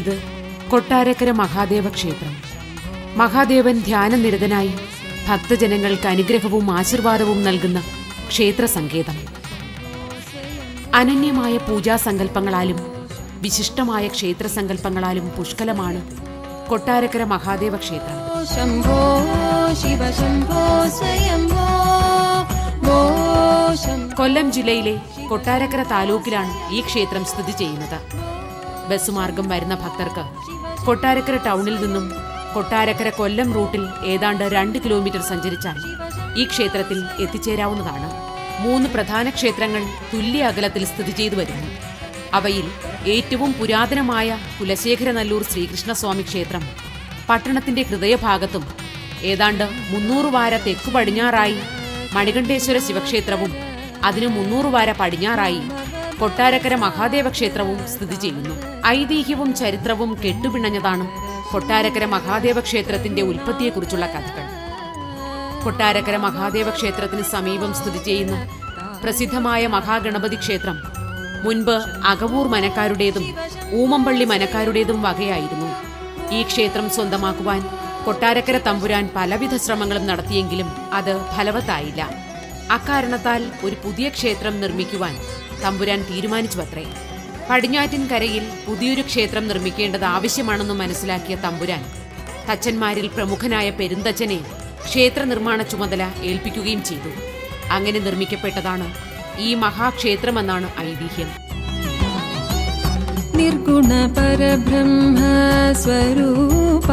ഇത് കൊട്ടാരക്കര മഹാദേവ ക്ഷേത്രം മഹാദേവൻ ധ്യാനനിരതനായി ഭക്തജനങ്ങൾക്ക് അനുഗ്രഹവും ആശീർവാദവും നൽകുന്ന ക്ഷേത്ര സങ്കേതം അനന്യമായ പൂജാസങ്കല്പങ്ങളാലും വിശിഷ്ടമായ ക്ഷേത്ര സങ്കല്പങ്ങളാലും പുഷ്കലമാണ് കൊട്ടാരക്കര മഹാദേവ ക്ഷേത്രം കൊല്ലം ജില്ലയിലെ കൊട്ടാരക്കര താലൂക്കിലാണ് ഈ ക്ഷേത്രം സ്ഥിതി ചെയ്യുന്നത്. ബസ് മാർഗം വരുന്ന ഭക്തർക്ക്. കൊട്ടാരക്കര ടൗണിൽ നിന്നും കൊട്ടാരക്കര കൊല്ലം റൂട്ടിൽ ഏതാണ്ട് രണ്ട് കിലോമീറ്റർ സഞ്ചരിച്ചാൽ ഈ ക്ഷേത്രത്തിൽ എത്തിച്ചേരാവുന്നതാണ്. മൂന്ന് പ്രധാന ക്ഷേത്രങ്ങൾ തുല്യ അകലത്തിൽ സ്ഥിതി ചെയ്തു വരുന്നു. അവയിൽ ഏറ്റവും പുരാതനമായ കുലശേഖരനല്ലൂർ ശ്രീകൃഷ്ണസ്വാമി ക്ഷേത്രം പട്ടണത്തിന്റെ ഹൃദയഭാഗത്തും ഏതാണ്ട് മുന്നൂറ് വാര തെക്കു പടിഞ്ഞാറായി മണികണ്ഠേശ്വര ശിവക്ഷേത്രവും അതിന് മുന്നൂറ് വാര പടിഞ്ഞാറായി കൊട്ടാരക്കര മഹാദേവ ക്ഷേത്രവും സ്ഥിതി ചെയ്യുന്നു. ഐതിഹ്യവും ചരിത്രവും കെട്ടുപിണഞ്ഞതാണ് കൊട്ടാരക്കര മഹാദേവ ക്ഷേത്രത്തിന്റെ ഉൽപ്പത്തിയെക്കുറിച്ചുള്ള കഥകൾ. കൊട്ടാരക്കര മഹാദേവ ക്ഷേത്രത്തിന് സമീപം സ്ഥിതി ചെയ്യുന്ന പ്രസിദ്ധമായ മഹാഗണപതി ക്ഷേത്രം മുൻപ് അകവൂർ മനക്കാരുടേതും ഊമമ്പള്ളി മനക്കാരുടേതും വകയായിരുന്നു. ഈ ക്ഷേത്രം സ്വന്തമാക്കുവാൻ കൊട്ടാരക്കര തമ്പുരാൻ പലവിധ ശ്രമങ്ങളും നടത്തിയെങ്കിലും അത് ഫലവത്തായില്ല. അക്കാരണത്താൽ ഒരു പുതിയ ക്ഷേത്രം നിർമ്മിക്കുവാൻ തമ്പുരാൻ തീരുമാനിച്ചു അത്രേ പടിഞ്ഞാറ്റിൻകരയിൽ പുതിയൊരു ക്ഷേത്രം നിർമ്മിക്കേണ്ടത് ആവശ്യമാണെന്ന് മനസ്സിലാക്കിയ തമ്പുരാൻ തച്ചന്മാരിൽ പ്രമുഖനായ പെരുന്തച്ചനെ ക്ഷേത്ര നിർമ്മാണ ചുമതല ഏൽപ്പിക്കുകയും ചെയ്തു. അങ്ങനെ നിർമ്മിക്കപ്പെട്ടതാണ് ഈ മഹാക്ഷേത്രമെന്നാണ് ഐതിഹ്യം. നിർഗുണ പരബ്രഹ്മ സ്വരൂപ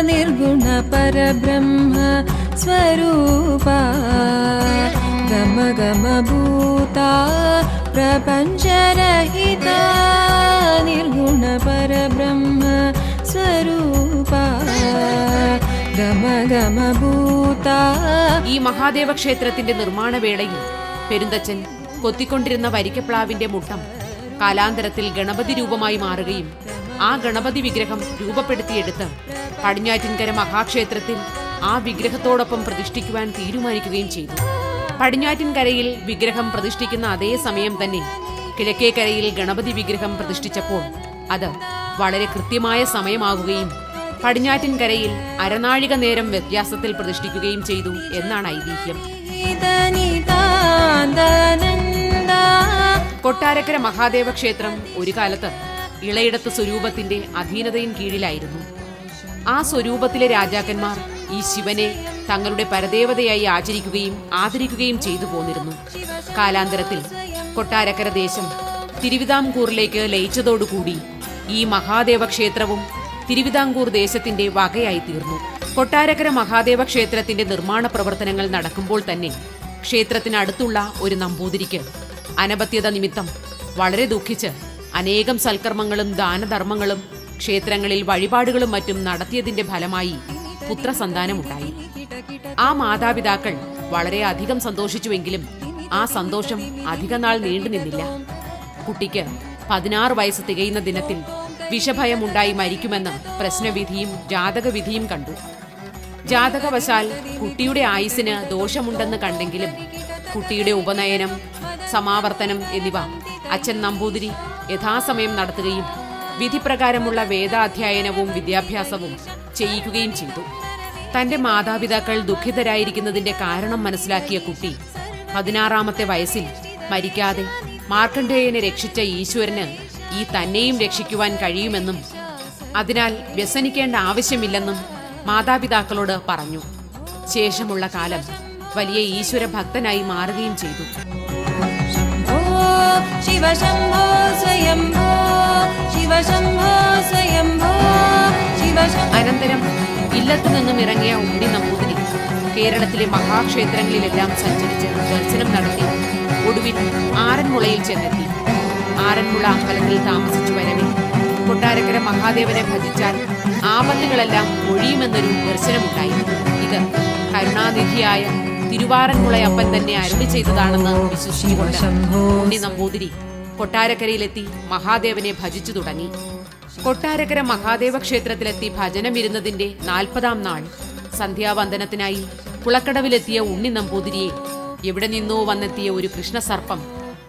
നിർഗുണ പരബ്രഹ്മ സ്വരൂപ. ഗമഗമഭൂത പ്രപഞ്ചരഹിത നിർഗുണ പരബ്രഹ്മ സ്വരൂപ ഗമഗമഭൂത ഈ മഹാദേവ ക്ഷേത്രത്തിന്റെ നിർമ്മാണ വേളയിൽ പെരുന്തച്ചൻ കൊത്തിക്കൊണ്ടിരുന്ന വരിക്കപ്ലാവിന്റെ മുട്ടം കാലാന്തരത്തിൽ ഗണപതി രൂപമായി മാറുകയും ആ ഗണപതി വിഗ്രഹം രൂപപ്പെടുത്തിയെടുത്ത് പടിഞ്ഞാറ്റിൻകര മഹാക്ഷേത്രത്തിൽ ആ വിഗ്രഹത്തോടൊപ്പം പ്രതിഷ്ഠിക്കുവാൻ തീരുമാനിക്കുകയും ചെയ്തു. പടിഞ്ഞാറ്റിൻകരയിൽ വിഗ്രഹം പ്രതിഷ്ഠിക്കുന്ന അതേ സമയം തന്നെ കിഴക്കേക്കരയിൽ ഗണപതി വിഗ്രഹം പ്രതിഷ്ഠിച്ചപ്പോൾ അത് വളരെ കൃത്യമായ സമയമാകുകയും പടിഞ്ഞാറ്റിൻകരയിൽ അരനാഴിക നേരം വ്യത്യാസത്തിൽ പ്രതിഷ്ഠിക്കുകയും ചെയ്തു എന്നാണ് ഐതിഹ്യം. കൊട്ടാരക്കര മഹാദേവ ക്ഷേത്രം ഒരു കാലത്ത് ഇളയിടത്ത് സ്വരൂപത്തിന്റെ അധീനതയും കീഴിലായിരുന്നു. ആ സ്വരൂപത്തിലെ രാജാക്കന്മാർ ഈ ശിവനെ തങ്ങളുടെ പരദേവതയായി ആചരിക്കുകയും ആദരിക്കുകയും ചെയ്തു പോന്നിരുന്നു. കാലാന്തരത്തിൽ കൊട്ടാരക്കര ദേശം തിരുവിതാംകൂറിലേക്ക് ലയിച്ചതോടുകൂടി ഈ മഹാദേവ ക്ഷേത്രവും തിരുവിതാംകൂർ ദേശത്തിന്റെ വകയായി തീർന്നു കൊട്ടാരക്കര മഹാദേവ ക്ഷേത്രത്തിന്റെ നിർമ്മാണ പ്രവർത്തനങ്ങൾ നടക്കുമ്പോൾ തന്നെ ക്ഷേത്രത്തിനടുത്തുള്ള ഒരു നമ്പൂതിരിക്ക് അനപത്യത നിമിത്തം വളരെ ദുഃഖിച്ച് അനേകം സൽക്കർമ്മങ്ങളും ദാനധർമ്മങ്ങളും ക്ഷേത്രങ്ങളിൽ വഴിപാടുകളും മറ്റും നടത്തിയതിന്റെ ഫലമായി പുത്രസന്താനമുണ്ടായി. ആ മാതാപിതാക്കൾ വളരെയധികം സന്തോഷിച്ചുവെങ്കിലും ആ സന്തോഷം അധികനാൾ നീണ്ടുനിന്നില്ല കുട്ടിക്ക് പതിനാറ് വയസ്സ് തികയുന്ന ദിനത്തിൽ വിഷഭയമുണ്ടായി മരിക്കുമെന്ന് പ്രശ്നവിധിയും ജാതകവിധിയും കണ്ടു. ജാതകവശാൽ കുട്ടിയുടെ ആയുസിന് ദോഷമുണ്ടെന്ന് കണ്ടെങ്കിലും കുട്ടിയുടെ ഉപനയനം സമാവർത്തനം എന്നിവ അച്ഛൻ നമ്പൂതിരി യഥാസമയം നടത്തുകയും വിധിപ്രകാരമുള്ള വേദാധ്യയനവും വിദ്യാഭ്യാസവും ചെയ്യിക്കുകയും ചെയ്തു. തന്റെ മാതാപിതാക്കൾ ദുഃഖിതരായിരിക്കുന്നതിന്റെ കാരണം മനസ്സിലാക്കിയ കുട്ടി പതിനാറാമത്തെ വയസ്സിൽ മരിക്കാതെ മാർക്കണ്ഠേയനെ രക്ഷിച്ച ഈശ്വരന് ഈ തന്നെയും രക്ഷിക്കുവാൻ കഴിയുമെന്നും അതിനാൽ വ്യസനിക്കേണ്ട ആവശ്യമില്ലെന്നും മാതാപിതാക്കളോട് പറഞ്ഞു. ശേഷമുള്ള കാലം വലിയ ഈശ്വര ഭക്തനായി മാറുകയും ചെയ്തു. അനന്തരം ഇല്ലത്തു നിന്നും ഇറങ്ങിയ ഉണ്ണി നമ്പൂതിരി കേരളത്തിലെ മഹാക്ഷേത്രങ്ങളിലെല്ലാം സഞ്ചരിച്ച് ദർശനം നടത്തി ഒടുവിൽ ആറന്മുളയിൽ ചെന്നെത്തി. ആറന്മുള അമ്പലത്തിൽ താമസിച്ചു വരവെ. കൊട്ടാരക്കര മഹാദേവനെ ഭജിച്ചാൽ ആപത്തുകളെല്ലാം ഒഴിയുമെന്നൊരു ദർശനമുണ്ടായി. ഇത് കരുണാനിധിയായ തിരുവാറന്മുളയപ്പൻ തന്നെ അരുളി ചെയ്തതാണെന്ന് വിശ്വസിച്ചുകൊണ്ട് ഉണ്ണി നമ്പൂതിരി കൊട്ടാരക്കരയിലെത്തി മഹാദേവനെ ഭജിച്ചു തുടങ്ങി. കൊട്ടാരക്കര മഹാദേവ ക്ഷേത്രത്തിലെത്തി ഭജനമിരുന്നതിന്റെ നാൽപ്പതാം നാൾ. സന്ധ്യാവന്ദനത്തിനായി കുളക്കടവിലെത്തിയ ഉണ്ണി നമ്പൂതിരിയെ എവിടെ നിന്നോ വന്നെത്തിയ ഒരു കൃഷ്ണസർപ്പം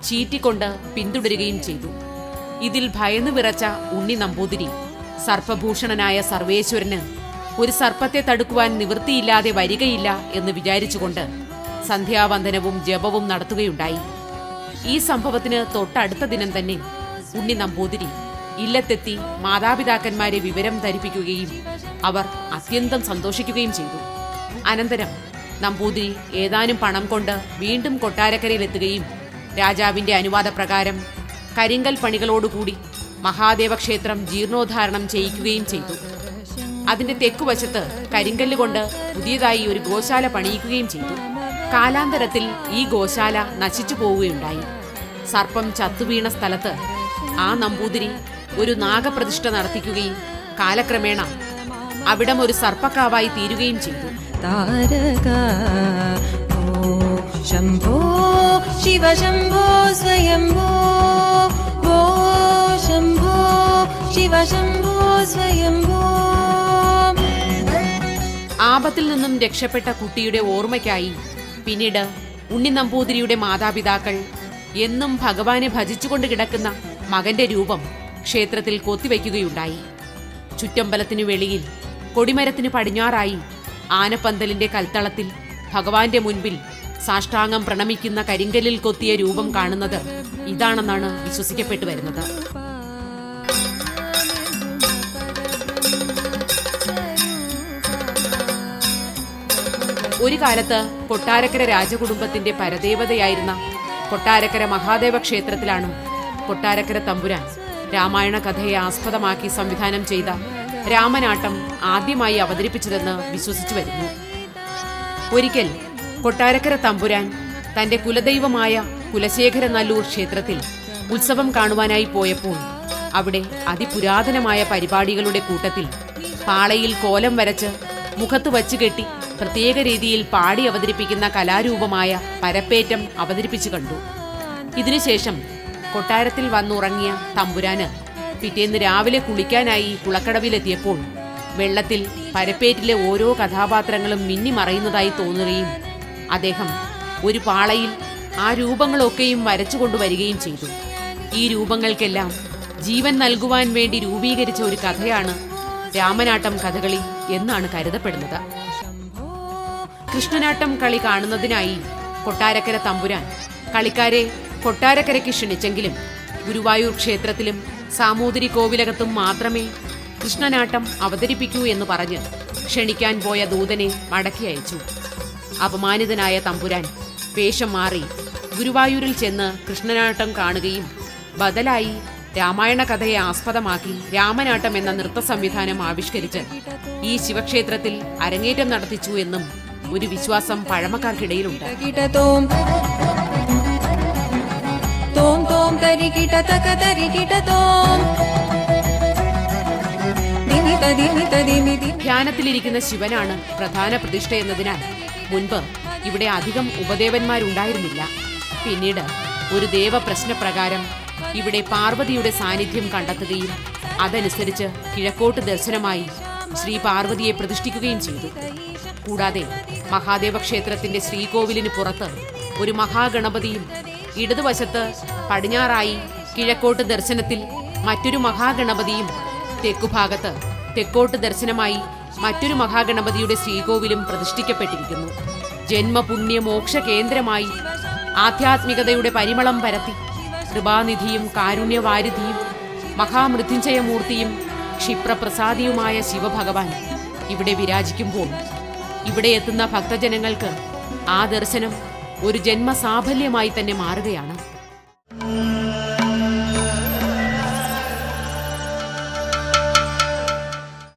ചീറ്റിക്കൊണ്ട് പിന്തുടരുകയും ചെയ്തു. ഇതിൽ ഭയന്നു വിറച്ച ഉണ്ണി നമ്പൂതിരി സർപ്പഭൂഷണനായ സർവേശ്വരന് ഒരു സർപ്പത്തെ തടുക്കുവാൻ നിവൃത്തിയില്ലാതെ വരികയില്ല എന്ന് വിചാരിച്ചുകൊണ്ട് സന്ധ്യാവന്ദനവും ജപവും നടത്തുകയുണ്ടായി. ഈ സംഭവത്തിന് തൊട്ടടുത്ത ദിനം തന്നെ ഉണ്ണി നമ്പൂതിരി ഇല്ലത്തെത്തി മാതാപിതാക്കന്മാരെ വിവരം ധരിപ്പിക്കുകയും അവർ അത്യന്തം സന്തോഷിക്കുകയും ചെയ്തു. അനന്തരം നമ്പൂതിരി ഏതാനും പണം കൊണ്ട് വീണ്ടും കൊട്ടാരക്കരയിലെത്തുകയും രാജാവിന്റെ അനുവാദപ്രകാരം കരിങ്കൽ പണികളോടുകൂടി മഹാദേവ ക്ഷേത്രം ജീർണോദ്ധാരണം ചെയ്യിക്കുകയും ചെയ്തു. അതിന്റെ തെക്കുവശത്ത് കരിങ്കല്ല് കൊണ്ട് പുതിയതായി ഒരു ഗോശാല പണിയിക്കുകയും ചെയ്തു. കാലാന്തരത്തിൽ ഈ ഗോശാല നശിച്ചു പോവുകയുണ്ടായി സർപ്പം ചത്തുവീണ സ്ഥലത്ത് ആ നമ്പൂതിരി ഒരു നാഗപ്രതിഷ്ഠ നടത്തിക്കുകയും കാലക്രമേണ അവിടം ഒരു സർപ്പക്കാവായി തീരുകയും ചെയ്തു. താരക ശംഭോ ശിവ ശംഭോ സ്വയംഭോ ശംഭോ ശിവ ശംഭോ സ്വയംഭോ. ആപത്തിൽ നിന്നും രക്ഷപ്പെട്ട കുട്ടിയുടെ ഓർമ്മയ്ക്കായി പിന്നീട് ഉണ്ണി നമ്പൂതിരിയുടെ മാതാപിതാക്കൾ എന്നും ഭഗവാനെ ഭജിച്ചുകൊണ്ട് കിടക്കുന്ന മകന്റെ രൂപം ക്ഷേത്രത്തിൽ കൊത്തിവയ്ക്കുകയുണ്ടായി ചുറ്റമ്പലത്തിനു വെളിയിൽ കൊടിമരത്തിന് പടിഞ്ഞാറായി ആനപ്പന്തലിന്റെ കൽത്തളത്തിൽ ഭഗവാന്റെ മുൻപിൽ സാഷ്ടാംഗം പ്രണമിക്കുന്ന കരിങ്കലിൽ കൊത്തിയ രൂപം കാണുന്നത് ഇതാണെന്നാണ് വിശ്വസിക്കപ്പെട്ടു വരുന്നത്. ഒരു കാലത്ത് കൊട്ടാരക്കര രാജകുടുംബത്തിന്റെ പരദേവതയായിരുന്ന കൊട്ടാരക്കര മഹാദേവ ക്ഷേത്രത്തിലാണ് കൊട്ടാരക്കര തമ്പുരാൻ രാമായണ കഥയെ ആസ്പദമാക്കി സംവിധാനം ചെയ്ത രാമനാട്ടം ആദ്യമായി അവതരിപ്പിച്ചതെന്ന് വിശ്വസിച്ചു വരുന്നു. ഒരിക്കൽ കൊട്ടാരക്കര തമ്പുരാൻ തന്റെ കുലദൈവമായ കുലശേഖര നല്ലൂർ ക്ഷേത്രത്തിൽ ഉത്സവം കാണുവാനായി പോയപ്പോൾ അവിടെ അതിപുരാതനമായ പരിപാടികളുടെ കൂട്ടത്തിൽ പാളയിൽ കോലം വരച്ച് മുഖത്ത് വച്ചു കെട്ടി പ്രത്യേക രീതിയിൽ പാടി അവതരിപ്പിക്കുന്ന കലാരൂപമായ പരപ്പേറ്റം അവതരിപ്പിച്ചു കണ്ടു. ഇതിനുശേഷം കൊട്ടാരത്തിൽ വന്നുറങ്ങിയ തമ്പുരാന്. പിറ്റേന്ന് രാവിലെ കുളിക്കാനായി കുളക്കടവിലെത്തിയപ്പോൾ വെള്ളത്തിൽ പരപ്പേറ്റിലെ ഓരോ കഥാപാത്രങ്ങളും മിന്നി മിന്നിമറയുന്നതായി തോന്നുകയും അദ്ദേഹം ഒരു പാളയിൽ ആ രൂപങ്ങളൊക്കെയും വരച്ചു കൊണ്ടുവരികയും ചെയ്തു. ഈ രൂപങ്ങൾക്കെല്ലാം ജീവൻ നൽകുവാൻ വേണ്ടി രൂപീകരിച്ച ഒരു കഥയാണ് രാമനാട്ടം കഥകളി എന്നാണ് കരുതപ്പെടുന്നത്. കൃഷ്ണനാട്ടം കളി കാണുന്നതിനായി കൊട്ടാരക്കര തമ്പുരാൻ കളിക്കാരെ കൊട്ടാരക്കരയ്ക്ക് ക്ഷണിച്ചെങ്കിലും ഗുരുവായൂർ ക്ഷേത്രത്തിലും സാമൂതിരി കോവിലകത്തും മാത്രമേ കൃഷ്ണനാട്ടം അവതരിപ്പിക്കൂ എന്ന് പറഞ്ഞ് ക്ഷണിക്കാൻ പോയ ദൂതനെ മടക്കി അയച്ചു. അപമാനിതനായ തമ്പുരാൻ വേഷം മാറി ഗുരുവായൂരിൽ ചെന്ന് കൃഷ്ണനാട്ടം കാണുകയും ബദലായി രാമായണ കഥയെ ആസ്പദമാക്കി രാമനാട്ടം എന്ന നൃത്ത സംവിധാനം ആവിഷ്കരിച്ച് ഈ ശിവക്ഷേത്രത്തിൽ അരങ്ങേറ്റം നടത്തിച്ചു എന്നും ഒരു വിശ്വാസം പഴമക്കാർക്കിടയിലുണ്ട്. കിടതോം ദിമി തദിമി തദിമി ദി ധ്യാനത്തിലിരിക്കുന്ന ശിവനാണ് പ്രധാന പ്രതിഷ്ഠ എന്നതിനാൽ മുൻപ് ഇവിടെ അധികം ഉപദേവന്മാരുണ്ടായിരുന്നില്ല. പിന്നീട് ഒരു ദേവപ്രശ്നപ്രകാരം ഇവിടെ പാർവതിയുടെ സാന്നിധ്യം കണ്ടെത്തുകയും അതനുസരിച്ച് കിഴക്കോട്ട് ദർശനമായി ശ്രീ പാർവതിയെ പ്രതിഷ്ഠിക്കുകയും ചെയ്തു. കൂടാതെ മഹാദേവ ക്ഷേത്രത്തിന്റെ ശ്രീകോവിലിന് പുറത്ത് ഒരു മഹാഗണപതിയും ഇടതുവശത്ത് പടിഞ്ഞാറായി കിഴക്കോട്ട് ദർശനത്തിൽ മറ്റൊരു മഹാഗണപതിയും തെക്കുഭാഗത്ത് തെക്കോട്ട് ദർശനമായി മറ്റൊരു മഹാഗണപതിയുടെ ശ്രീകോവിലും പ്രതിഷ്ഠിക്കപ്പെട്ടിരിക്കുന്നു. ജന്മപുണ്യ മോക്ഷ കേന്ദ്രമായി ആധ്യാത്മികതയുടെ പരിമളം പരത്തി കൃപാനിധിയും കാരുണ്യവാരിധിയും മഹാമൃത്യുഞ്ജയമൂർത്തിയും ക്ഷിപ്രപ്രസാദിയുമായ ശിവഭഗവാൻ ഇവിടെ വിരാജിക്കുമ്പോൾ ഇവിടെ എത്തുന്ന ഭക്തജനങ്ങൾക്ക് ആ ദർശനം ഒരു ജന്മസാഫല്യമായി തന്നെ മാറുകയാണ്.